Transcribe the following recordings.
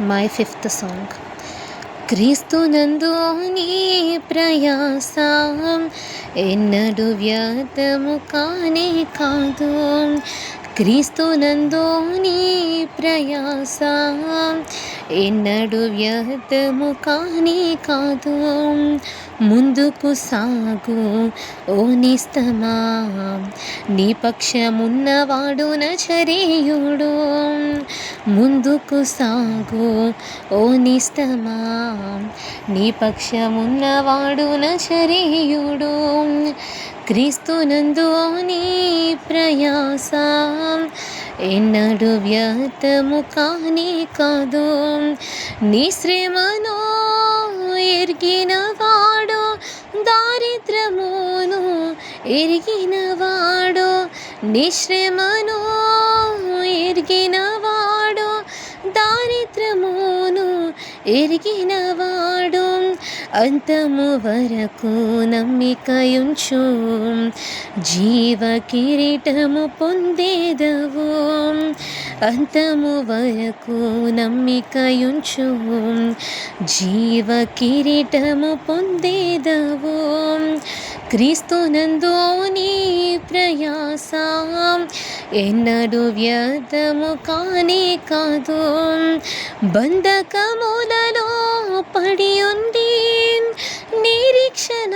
My fifth song క్రీస్తునందు నీ ప్రయాస ఎన్నడు వ్యర్థము కానే కాదు క్రీస్తునందు నీ ప్రయాస. ఎన్నడు వ్యర్థము కానీ కాదు. ముందుకు సాగు ఓ నిస్తమా. నీ పక్షమున్నవాడు నచరేయుడు. ముందుకు సాగు ఓ నిస్తమా. నీ పక్షమున్నవాడు నచరేయుడు. క్రీస్తునందు నీ ప్రయాస. ఎన్నడు వ్యర్థము కానీ కాదు. నీ శ్రమను ఎరిగినవాడు దారిద్రమును ఎరిగినవాడు నిశ్రమను ఎరిగినవాడు దారిద్రము ఎరిగినవాడు అంతము వరకు నమ్మికయుంచు. జీవ కిరీటము పొందేదవు అంతము వరకు నమ్మికయుంచు. జీవ కిరీటము పొందేదవు క్రీస్తునందు నీ ప్రయాస. ఎన్నడు వ్యర్థము కానే కాదు. బంధకములలో పడి ఉంది నిరీక్షణ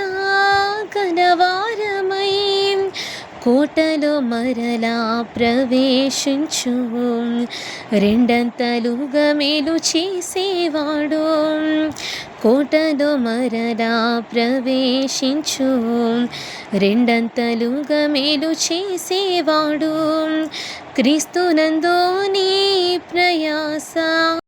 కనవారమై కోటలో మరలా ప్రవేశించు. రెండంతలుగా మేలు చేసేవాడు. కోటలో మరలా ప్రవేశించు. రెండంతలుగా మేలు చేసేవాడు. క్రీస్తునందో నీ ప్రయాస